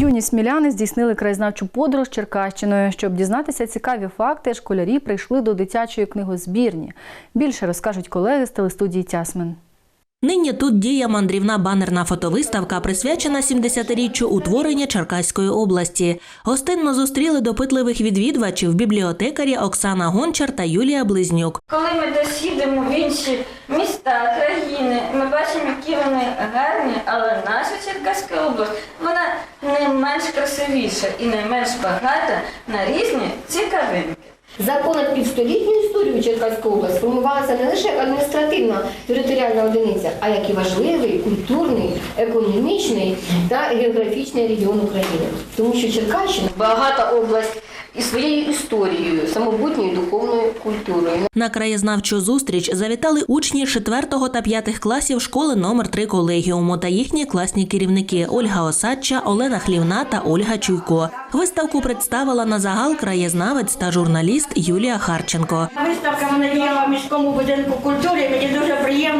Юні сміляни здійснили краєзнавчу подорож Черкащиною. Щоб дізнатися цікаві факти, школярі прийшли до дитячої книгозбірні. Більше розкажуть колеги з телестудії Тясмин. Нині тут діє мандрівна банерна фотовиставка, присвячена 70-річчю утворення Черкаської області. Гостинно зустріли допитливих відвідувачів бібліотекарі Оксана Гончар та Юлія Близнюк. Коли ми десь їдемо в інші міста, країни, ми бачимо, які вони гарні, але наша Черкаська область вона не менш красивіша і не менш багата на різні цікавинки. За понад півстолітню історію Черкаська область формувалася не лише адміністративна територіальна одиниця, а як і важливий культурний, економічний та географічний регіон України. Тому що Черкащина багата область і своєю історією, самобутньою духовною культурою. На краєзнавчу зустріч завітали учні 4 та 5 класів школи номер 3 колегіуму та їхні класні керівники Ольга Осадча, Олена Хлівна та Ольга Чуйко. Виставку представила на загал краєзнавець та журналіст Юлія Харченко. Виставка вона діяла в міському будинку культури. Мені дуже приємно,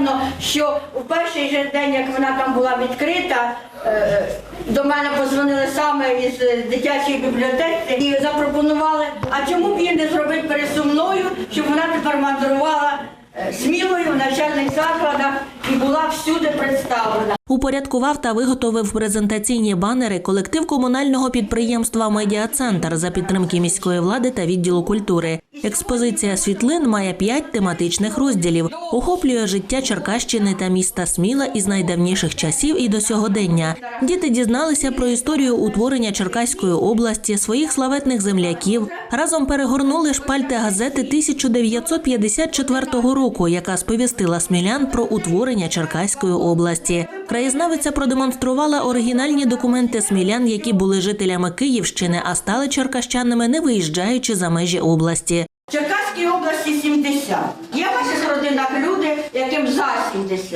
що у перший же день, як вона там була відкрита, е, до мене позвонили саме із е, дитячої бібліотеки і запропонували, а чому б її не зробити пересумною, щоб вона тепер мандрувала е, смілою в навчальних закладах і була всюди представлена. Упорядкував та виготовив презентаційні банери колектив комунального підприємства Медіа-центр за підтримки міської влади та відділу культури. Експозиція світлин має п'ять тематичних розділів, охоплює життя Черкащини та міста Сміла із найдавніших часів і до сьогодення. Діти дізналися про історію утворення Черкаської області, своїх славетних земляків. Разом перегорнули шпальти газети 1954 року, яка сповістила смілян про утворення Черкаської області. Краєзнавиця продемонструвала оригінальні документи смілян, які були жителями Київщини, а стали черкащанами, не виїжджаючи за межі області. В Черкаській області 70. Є в ваших родинах люди, яким за 70?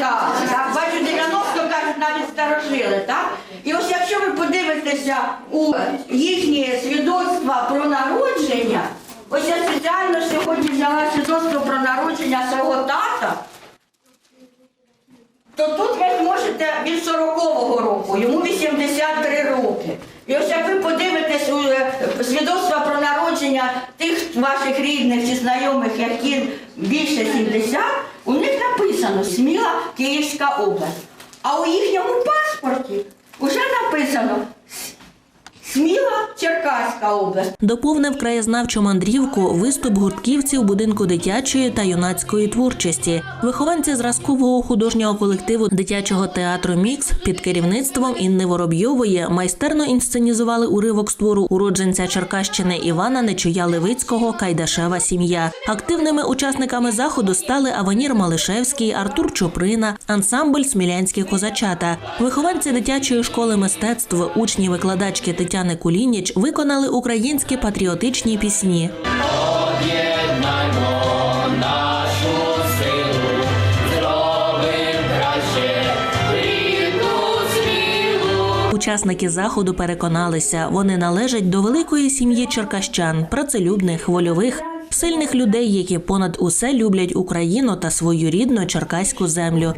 Так, так, бачу, 90 кажуть, навіть старожили, так? І ось якщо ви подивитеся у їхні свідоцтва про народження, ось я спеціально сьогодні взяла свідоцтво про народження свого тата, то тут ви зможете від 40-го року, йому 83 роки. І ось як ви подивитесь у е, свідоцтва про народження тих ваших рідних чи знайомих, які більше 70, у них написано Сміла Київська область. А у їхньому паспорті вже написано Сміла Черкаська область. Доповнив краєзнавчу мандрівку виступ гуртківців будинку дитячої та юнацької творчості. Вихованці зразкового художнього колективу дитячого театру Мікс під керівництвом Інни Воробйової майстерно інсценізували уривок з твору уродженця Черкащини Івана Нечуя Левицького Кайдашева сім'я. Активними учасниками заходу стали Аванір Малишевський, Артур Чуприна, ансамбль Смілянські козачата. Вихованці дитячої школи мистецтв, учні викладачки Тетяни Кулініч виконали українські патріотичні пісні. Учасники заходу переконалися, вони належать до великої сім'ї черкащан, працелюбних, вольових, сильних людей, які понад усе люблять Україну та свою рідну черкаську землю.